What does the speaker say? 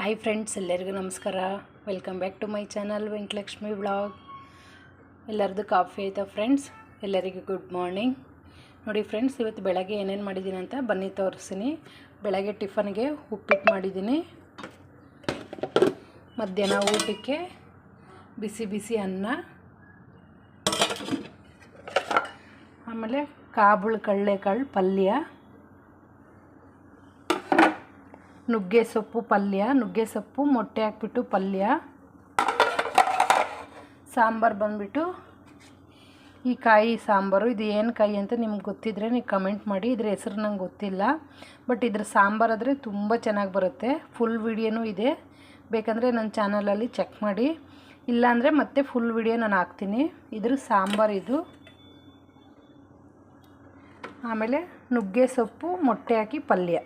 Hi friends ಎಲ್ಲರಿಗೂ ನಮಸ್ಕಾರ. Welcome back to my channel Venkatalakshmi blog ಎಲ್ಲರದ್ದು ಕಾಫಿ ಆಯಿತಾ ಫ್ರೆಂಡ್ಸ್ ಎಲ್ಲರಿಗೂ ಗುಡ್ ಮಾರ್ನಿಂಗ್ ನೋಡಿ ಫ್ರೆಂಡ್ಸ್ ಇವತ್ತು ಬೆಳಗ್ಗೆ ಏನೇನು ಮಾಡಿದ್ದೀನಿ ಅಂತ ಬನ್ನಿ ತೋರಿಸ್ತೀನಿ. ಬೆಳಗ್ಗೆ ಟಿಫನ್ಗೆ ಉಪ್ಪಿಟ್ಟು ಮಾಡಿದ್ದೀನಿ ಮಧ್ಯಾಹ್ನ ಊಟಕ್ಕೆ ಬಿಸಿ ಬಿಸಿ ಅನ್ನ. ಆಮೇಲೆ ಕಾಬುಳು ಕಳ್ಳೆಕಾಳು ಪಲ್ಯ. ನುಗ್ಗೆ ಸೊಪ್ಪು ಪಲ್ಯ ನುಗ್ಗೆ ಸೊಪ್ಪು ಮೊಟ್ಟೆ ಹಾಕ್ಬಿಟ್ಟು ಪಲ್ಯ, ಸಾಂಬಾರು ಬಂದುಬಿಟ್ಟು ಈ ಕಾಯಿ ಸಾಂಬಾರು. ಇದು ಏನು ಕಾಯಿ ಅಂತ ನಿಮ್ಗೆ ಗೊತ್ತಿದ್ರೆ ನೀವು ಕಮೆಂಟ್ ಮಾಡಿ. ಇದ್ರ ಹೆಸರು ನಂಗೆ ಗೊತ್ತಿಲ್ಲ, ಬಟ್ ಇದ್ರ ಸಾಂಬಾರು ಆದರೆ ತುಂಬ ಚೆನ್ನಾಗಿ ಬರುತ್ತೆ. ಫುಲ್ ವಿಡಿಯೋನೂ ಇದೆ. ಬೇಕಂದರೆ ನನ್ನ ಚಾನಲಲ್ಲಿ ಚೆಕ್ ಮಾಡಿ. ಇಲ್ಲಾಂದರೆ ಮತ್ತೆ ಫುಲ್ ವಿಡಿಯೋ ನಾನು ಹಾಕ್ತೀನಿ. ಇದ್ರ ಸಾಂಬಾರು ಇದು. ಆಮೇಲೆ ನುಗ್ಗೆ ಸೊಪ್ಪು ಮೊಟ್ಟೆ ಹಾಕಿ ಪಲ್ಯ.